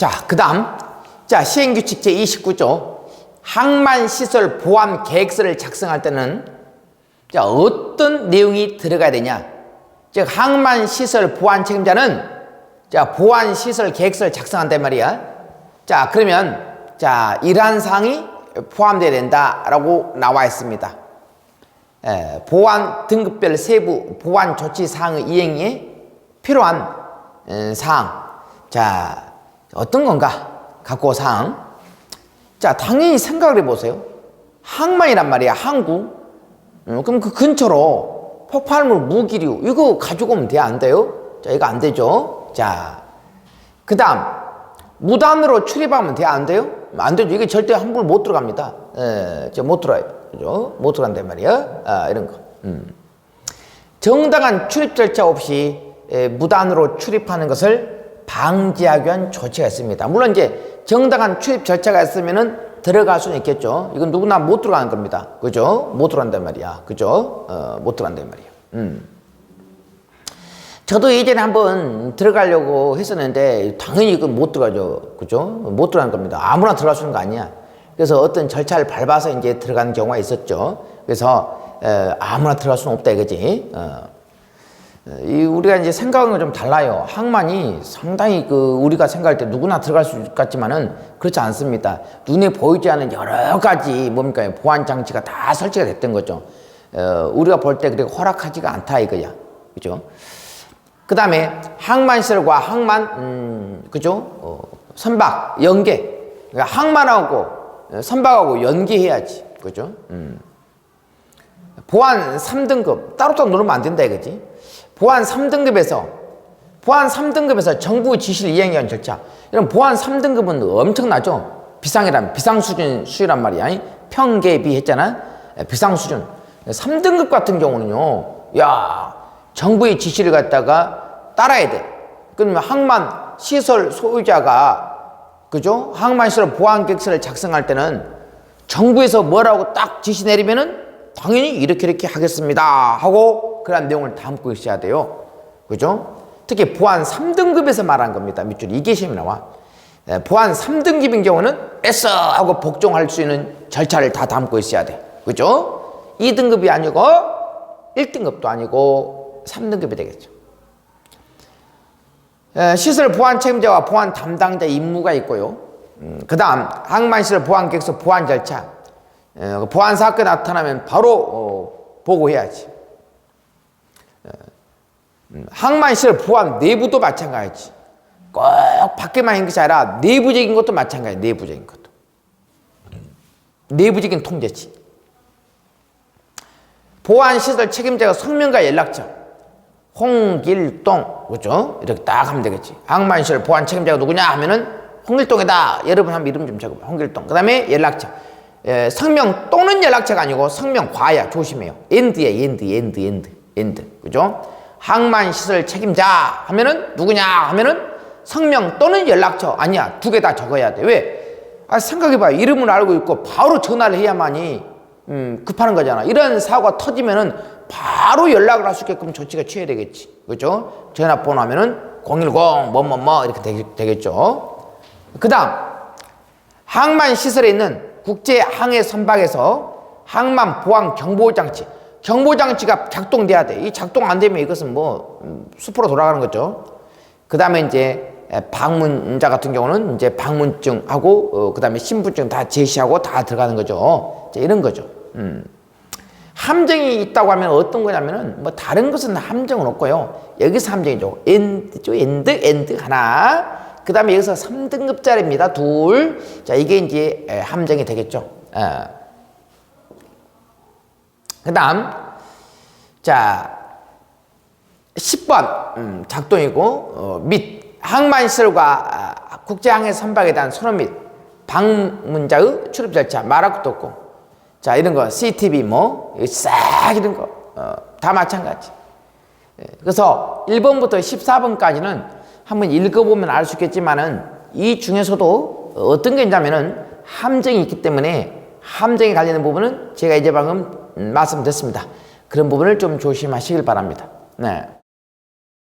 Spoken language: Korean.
자, 그 다음. 자, 시행규칙 제29조. 항만시설 보안 계획서를 작성할 때는 자, 어떤 내용이 들어가야 되냐? 즉, 항만시설 보안 책임자는 자, 보안시설 계획서를 작성한단 말이야. 자, 그러면 자, 이러한 사항이 포함되어야 된다라고 나와 있습니다. 에, 보안 등급별 세부 보안 조치 사항의 이행에 필요한 음, 사항. 자, 어떤 건가? 갖고 사항. 자, 당연히 생각을 해보세요. 항만이란 말이야, 항구. 음, 그럼 그 근처로 폭발물, 무기류, 이거 가지고 오면 돼, 안 돼요? 자, 이거 안 되죠? 자, 그 다음, 무단으로 출입하면 돼, 안 돼요? 안 되죠. 이게 절대 함부로 못 들어갑니다. 예, 저못 들어요. 그죠? 못 들어간단 말이야. 아, 이런 거. 음. 정당한 출입 절차 없이 에, 무단으로 출입하는 것을 방지하기 위한 조치가 있습니다. 물론 이제 정당한 출입 절차가 있으면은 들어갈 수는 있겠죠. 이건 누구나 못 들어가는 겁니다. 그죠? 못 들어간단 말이야. 그죠? 어, 못 들어간단 말이야. 음. 저도 예전에 한번 들어가려고 했었는데 당연히 이건 못 들어가죠. 그죠? 못 들어가는 겁니다. 아무나 들어갈 수 있는 거 아니야. 그래서 어떤 절차를 밟아서 이제 들어가는 경우가 있었죠. 그래서 에, 아무나 들어갈 수는 없다 이거지. 어. 이 우리가 이제 건좀 달라요. 항만이 상당히 그 우리가 생각할 때 누구나 들어갈 수 있겠지만은 그렇지 않습니다. 눈에 보이지 않는 여러 가지 뭡니까 보안 장치가 다 설치가 됐던 거죠. 어, 우리가 볼 때 그렇게 허락하지가 않다 이거야. 그죠? 그 다음에 항만시설과 항만, 음, 그죠? 어, 선박, 연계. 그러니까 항만하고 선박하고 연계해야지. 그죠? 음. 보안 3등급. 따로따로 누르면 안 된다 이거지. 보안 3등급에서, 보안 3등급에서 정부 지시를 이행하기 위한 절차. 이런 보안 3등급은 엄청나죠? 비상이란, 비상 수준 수준란 말이야. 평계비 했잖아? 비상 수준. 3등급 같은 경우는요, 야, 정부의 지시를 갖다가 따라야 돼. 그러면 항만 시설 소유자가 그죠? 항만 시설 보안 계획서를 작성할 때는 정부에서 뭐라고 딱 지시 내리면은 당연히 이렇게 이렇게 하겠습니다 하고 그런 내용을 담고 있어야 돼요. 그죠? 특히 보안 3등급에서 말한 겁니다. 밑줄 이게 시험에 나와. 예, 보안 3등급인 경우는 에서 하고 복종할 수 있는 절차를 다 담고 있어야 돼. 그죠? 2등급이 아니고 1등급도 아니고 3등급이 되겠죠. 에, 시설 보안 책임자와 보안 담당자 임무가 있고요. 음, 그 다음 항만시설 보안 계획서 보안 절차. 에, 그 보안 사건 나타나면 바로 어, 보고해야지. 에, 음, 항만시설 보안 내부도 마찬가지지. 꼭 밖에만 있는 것이 아니라 내부적인 것도 마찬가지. 내부적인 것도. 내부적인 통제치. 보안시설 책임자가 성명과 연락처. 홍길동 그죠? 이렇게 딱 하면 되겠지. 항만시설 보안 책임자가 누구냐 하면은 홍길동이다. 여러분 한번 이름 좀 적어봐. 홍길동. 그 다음에 연락처. 에, 성명 또는 연락처가 아니고 성명 과야 조심해요. 엔드야 엔드 엔드 엔드 엔드 그죠? 항만 시설 책임자 하면은 누구냐 하면은 성명 또는 연락처 아니야 두 개 다 적어야 돼. 왜? 아 생각해봐 이름을 알고 있고 바로 전화를 해야만이 음, 급하는 거잖아. 이런 사고가 터지면은 바로 연락을 할 수 있게끔 조치가 취해야 되겠지. 그죠? 전화번호 하면은 010, 뭐, 뭐, 뭐, 이렇게 되겠, 죠 그 다음, 항만 시설에 있는 국제 항해 선박에서 항만 보안 경보 장치. 경보장치가 작동돼야 돼. 이 작동 안 되면 이것은 뭐, 음, 수포로 돌아가는 거죠. 그 다음에 이제 방문자 같은 경우는 이제 방문증하고, 어, 그 다음에 신분증 다 제시하고 다 들어가는 거죠. 이런 거죠. 음. 함정이 있다고 하면 어떤 거냐면은 뭐 다른 것은 함정은 없고요. 여기서 함정이죠. 엔드죠. 엔드, 엔드 하나. 그 다음에 여기서 3등급짜리입니다. 둘. 자, 이게 이제 함정이 되겠죠. 어. 그 다음. 자, 10번 음, 작동이고 어, 및 항만시설과 아, 국제항해 선박에 대한 선호 및 방문자의 출입 절차 말할 것도 없고 자 이런 거 CCTV 뭐싹 이런 거다 어, 마찬가지 예, 그래서 1번부터 14번까지는 한번 읽어보면 알 수 있겠지만은 이 중에서도 어떤 게 있냐면은 함정이 있기 때문에 함정에 관련된 부분은 제가 이제 방금 음, 말씀드렸습니다 그런 부분을 좀 조심하시길 바랍니다 네.